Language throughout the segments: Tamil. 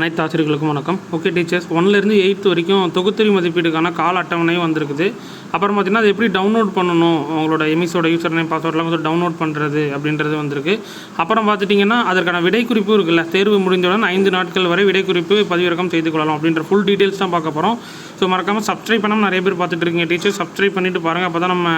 அனைத்து ஆசிரியர்களுக்கும் வணக்கம். ஓகே டீச்சர்ஸ் ஒன்லேருந்து எயித்து வரைக்கும் தொகுத்தறி மதிப்பீடுக்கான கால அட்டவணையும் வந்திருக்குது. அப்புறம் பார்த்தீங்கன்னா அது எப்படி டவுன்லோட் பண்ணணும்? உங்களோட எமிஸோட யூசர் நேம் பாஸ்வேர்ட்லாம் வந்து டவுன்லோட் பண்ணுறது அப்படின்றது வந்திருக்கு. அப்புறம் பார்த்துட்டிங்கன்னா அதற்கான விடைக்குறிப்பும் இருக்குல்ல தேர்வு முடிந்தவுடன் ஐந்து நாட்கள் வரை விடைக்குறிப்பு பதிவிறக்கம் செய்து கொள்ளலாம் அப்படின்ற ஃபுல் டீட்டெயில்ஸ் தான் பார்க்க போகிறோம் ஸோ மறக்காமல் சப்ஸ்கிரைப் பண்ணாமல் நிறைய பேர் பார்த்துட்டு இருக்கீங்க டீச்சர் சப்ஸ்கிரைப் பண்ணிட்டு பாருங்கள் அப்போ தான் நம்ம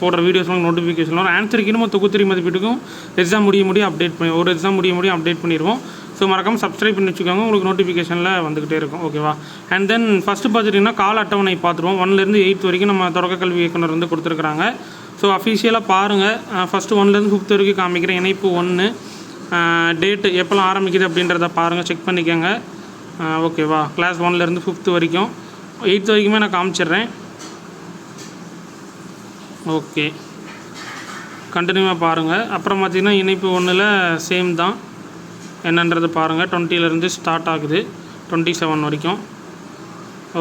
போடுற வீடியோஸ்லாம் நோட்டிஃபிகேஷன் வரும். ஆன்சருக்கு இன்னும் தொகுத்தறி மதிப்பீட்டுக்கும் எக்ஸாம் முடிய முடியும் அப்டேட் பண்ணி ஒரு எக்ஸாம் முடிய முடியும் அப்டேட் பண்ணிடுவோம். ஸோ மறக்காமல் சப்ஸ்கிரைப் பண்ணி வச்சுக்கோங்க. உங்களுக்கு நோட்டிஃபிகேஷனில் வந்துக்கிட்டே இருக்கும். ஓகேவா அண்ட் தென் ஃபஸ்ட்டு பார்த்துட்டிங்கன்னா கால அட்டவணை பார்த்துருவோம். ஒன்லேருந்து எயித் வரைக்கும் நம்ம தொடக்க கல்வி இயக்குனர் வந்து கொடுத்துருக்குறாங்க. ஸோ அஃபிஷியலாக பாருங்கள் ஃபஸ்ட்டு ஒன்லேருந்து ஃபிஃப்த் வரைக்கும் காமிக்கிறேன். இணைப்பு ஒன்று டேட்டு எப்போல்லாம் ஆரம்பிக்குது அப்படின்றத பாருங்கள் செக் பண்ணிக்கோங்க. ஓகேவா கிளாஸ் ஒன்லேருந்து ஃபிஃப்த்து வரைக்கும். எயித்து வரைக்குமே நான் காமிச்சிடுறேன். ஓகே கண்டினியூவாக பாருங்கள் அப்புறம் பார்த்தீங்கன்னா இணைப்பு ஒன்றில் சேம் தான். என்னன்றது பாருங்கள் டுவெண்ட்டிலேருந்து ஸ்டார்ட் ஆகுது. டுவெண்ட்டி செவன் வரைக்கும்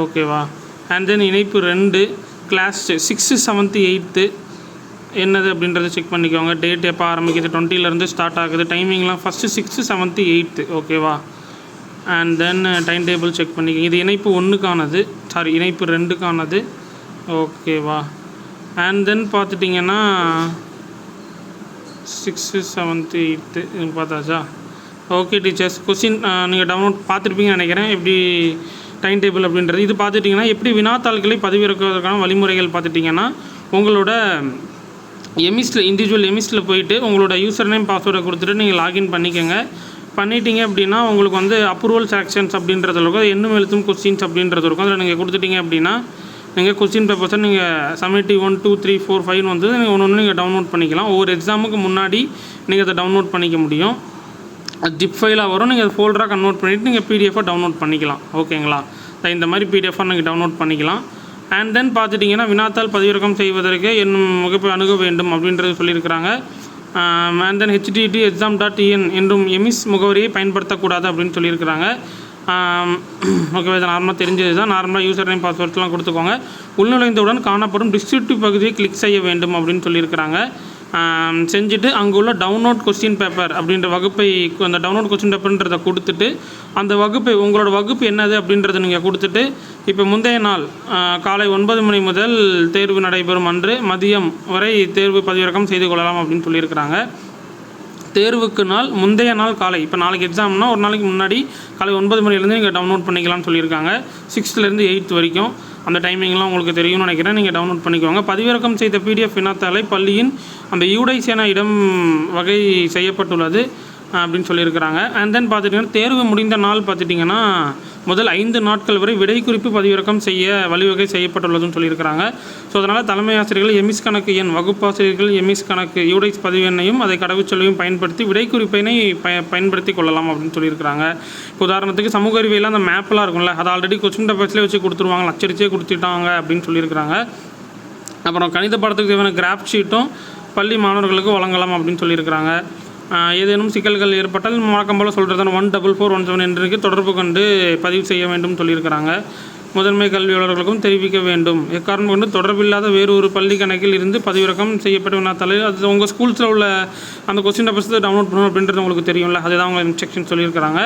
ஓகேவா அண்ட் தென் இணைப்பு ரெண்டு கிளாஸ் சிக்ஸு செவன்த்து எயித்து என்னது அப்படின்றத செக் பண்ணிக்கோங்க. டேட் எப்போ ஆரம்பிக்குது? டுவெண்ட்டிலேருந்து ஸ்டார்ட் ஆகுது. டைமிங்லாம் ஃபஸ்ட்டு சிக்ஸு செவன்த்து எயித்து ஓகேவா and then time table check பண்ணிக்கோங்க. இது இணைப்பு ஒன்றுக்கானது சாரி இணைப்பு ரெண்டுக்கானது. ஓகேவா அண்ட் தென் பார்த்துட்டிங்கன்னா சிக்ஸு செவன்த்து எயித்து பார்த்தாச்சா? ஓகே டீச்சர்ஸ் கொஸ்டின் uh, நீங்கள் டவுன்லோட் பார்த்துருப்பீங்கன்னு நினைக்கிறேன். எப்படி டைம் டேபிள் அப்படின்றது. இது பார்த்துட்டிங்கன்னா எப்படி வினாத்தாள்களை பதிவிறக்குவதற்கான வழிமுறைகள் பார்த்துட்டிங்கன்னா உங்களோட எமிஸ்டில் இண்டிவிஜுவல் எமிஸ்டில் போயிட்டு உங்களோட யூசர் நேம் பாஸ்வேர்டை கொடுத்துட்டு நீங்கள் லாகின் பண்ணிக்கோங்க. பண்ணிட்டீங்க அப்படின்னா உங்களுக்கு வந்து அப்ரூவல் செலக்ஷன்ஸ் அப்படின்றது இருக்கும். அது எண்ணும் எழுத்தும் கொஸ்டின்ஸ் அப்படின்றது இருக்கும். அதில் நீங்கள் கொடுத்துட்டீங்க அப்படின்னா நீங்கள் கொஸ்டின் பேப்பர்ஸை நீங்கள் seventy one two three four five வந்து நீங்கள் ஒன்று ஒன்று நீங்கள் டவுன்லோட் பண்ணிக்கலாம். ஒவ்வொரு எக்ஸாமுக்கு முன்னாடி நீங்கள் அதை டவுன்லோட் பண்ணிக்க முடியும். ஜிப் ஃபைலாக வரும். நீங்கள் அது ஃபோல்டராக கன்வெர்ட் பண்ணிவிட்டு நீங்கள் பிடிஎஃபாக டவுன்லோட் பண்ணிக்கலாம். ஓகேங்களா த- இந்த மாதிரி பிடிஎஃபாக நீங்கள் டவுன்லோட் பண்ணிக்கலாம். அண்ட் தென் பார்த்துட்டிங்கன்னா வினாத்தால் பதிவிறக்கம் செய்வதற்கு என் முகப்பை அணுக வேண்டும் அப்படின்றது சொல்லியிருக்கிறாங்க. And then HTT exam dot IN என்றும் எமிஸ் முகவரியை பயன்படுத்தக்கூடாது அப்படின்னு சொல்லியிருக்கிறாங்க. ஓகே இது நார்மலாக தெரிஞ்சது தான். நார்மலாக யூசர் நேம் பாஸ்வேர்ட்லாம் கொடுத்துக்கோங்க. உள்நுழைந்தவுடன் காணப்படும் டிஸ்கிரிப்டிவ் பகுதியை கிளிக் செய்ய வேண்டும் அப்படின்னு சொல்லியிருக்கிறாங்க. செஞ்சுட்டு அங்கே உள்ள டவுன்லோட் கொஸ்டின் பேப்பர் அப்படின்ற வகுப்பை அந்த டவுன்லோட் கொஸ்டின் பேப்பர்ன்றதை கொடுத்துட்டு அந்த வகுப்பை உங்களோட வகுப்பு என்னது அப்படின்றத நீங்கள் கொடுத்துட்டு இப்போ முந்தைய நாள் காலை ஒன்பது மணி முதல் தேர்வு நடைபெறும் அன்று மதியம் வரை தேர்வு பதிவிறக்கம் செய்து கொள்ளலாம் அப்படின்னு சொல்லியிருக்கிறாங்க. தேர்வுக்கு நாள் முந்தைய நாள் காலை இப்போ நாளைக்கு எக்ஸாம்னா ஒரு நாளைக்கு முன்னாடி காலை ஒன்பது மணிலேருந்து நீங்கள் டவுன்லோட் பண்ணிக்கலாம்னு சொல்லியிருக்காங்க. சிக்ஸ்த்துலேருந்து எயித் வரைக்கும். அந்த டைமிங்லாம் உங்களுக்கு தெரியும்னு நினைக்கிறேன். நீங்கள் டவுன்லோட் பண்ணிக்கோங்க. பதிவிறக்கம் செய்த பிடிஎஃப் வினாத்தாளை பள்ளியின் அந்த யூடைஸ் என இடம் வகை செய்யப்பட்டுள்ளது அப்படின்னு சொல்லியிருக்கிறாங்க. அண்ட் தென் பார்த்துட்டிங்கன்னா தேர்வு முடிந்த நாள் பார்த்துட்டிங்கன்னா முதல் ஐந்து நாட்கள் வரை விடை குறிப்பு பதிவிறக்கம் செய்ய வழிவகை செய்யப்பட்டுள்ளதுன்னு சொல்லியிருக்கிறாங்க. ஸோ அதனால் தலைமை ஆசிரியர்கள் எமிஸ் கணக்கு எண் வகுப்பாசிரியர்கள் எமிஸ் கணக்கு யூடைஸ் பதிவு எண்ணையும் அதை கடவுச்சொல்லையும் பயன்படுத்தி விடை குறிப்பினை பய பயன்படுத்தி கொள்ளலாம் அப்படின்னு சொல்லியிருக்கிறாங்க. உதாரணத்துக்கு சமூக அறிவியல் அந்த மேப்லாம் இருக்கும்ல அதை ஆல்ரெடி கொஸ்டின் பேப்பர்ஸ்லேயே வச்சு கொடுத்துருவாங்க அச்சடிச்சே கொடுத்துட்டாங்க அப்படின்னு சொல்லியிருக்கிறாங்க. அப்புறம் கணித பாடத்துக்கு தேவையான கிராஃப் ஷீட்டும் பள்ளி மாணவர்களுக்கு வழங்கலாம் அப்படின்னு சொல்லியிருக்கிறாங்க. ஏதேனும் சிக்கல்கள் ஏற்பட்டால் வழக்கம் போல் சொல்கிறதான one double four one seven என்று தொடர்பு கொண்டு பதிவு செய்ய வேண்டும் சொல்லியிருக்கிறாங்க. முதன்மை கல்வியாளர்களுக்கும் தெரிவிக்க வேண்டும். எக்காரணம் கொண்டு தொடர்பில்லாத வேறு ஒரு பள்ளி கணக்கில் இருந்து பதிவிறக்கம் செய்யப்பட்ட வினாத்தாலே அது உங்கள் ஸ்கூல்ஸில் உள்ள அந்த கொஸ்டின் பேப்பர்ஸ் டவுன்லோட் பண்ணணும் அப்படின்றது உங்களுக்கு தெரியும்ல. அதுதான் அவங்க இன்ஸ்ட்ரக்ஷன் சொல்லியிருக்கிறாங்க.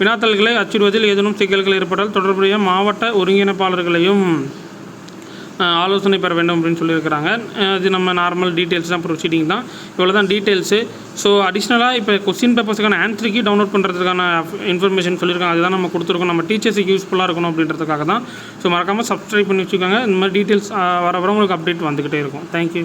வினாத்தாள்களை அச்சிடுவதில் ஏதேனும் சிக்கல்கள் ஏற்பட்டால் தொடர்புடைய மாவட்ட ஒருங்கிணைப்பாளர்களையும் ஆலோசனை பெற வேண்டும் அப்படின்னு சொல்லியிருக்கிறாங்க. அது இது நம்ம நார்மல் டீட்டெயில்ஸ் தான் ப்ரொசீடிங் தான். இவ்வளோ தான் டீட்டெயில்ஸு ஸோ அடிஷ்னலாக இப்போ கொஸ்டின் பேப்பர்ஸுக்கான ஆன்சருக்கு டவுன்லோட் பண்ணுறதுக்கான இன்ஃபர்மேஷன் சொல்லியிருக்காங்க. அதுதான் நம்ம கொடுத்துருக்கோம். நம்ம டீச்சர்ஸுக்கு யூஸ்ஃபுல்லாக இருக்கணும் அப்படின்றதுக்காக தான் ஸோ மறக்காமல் சப்ஸ்கிரைப் பண்ணி வச்சுக்கோங்க. இந்த மாதிரி டீட்டெயில்ஸ் வர வர உங்களுக்கு அப்டேட் வந்துக்கிட்டே இருக்கும். தேங்க்யூ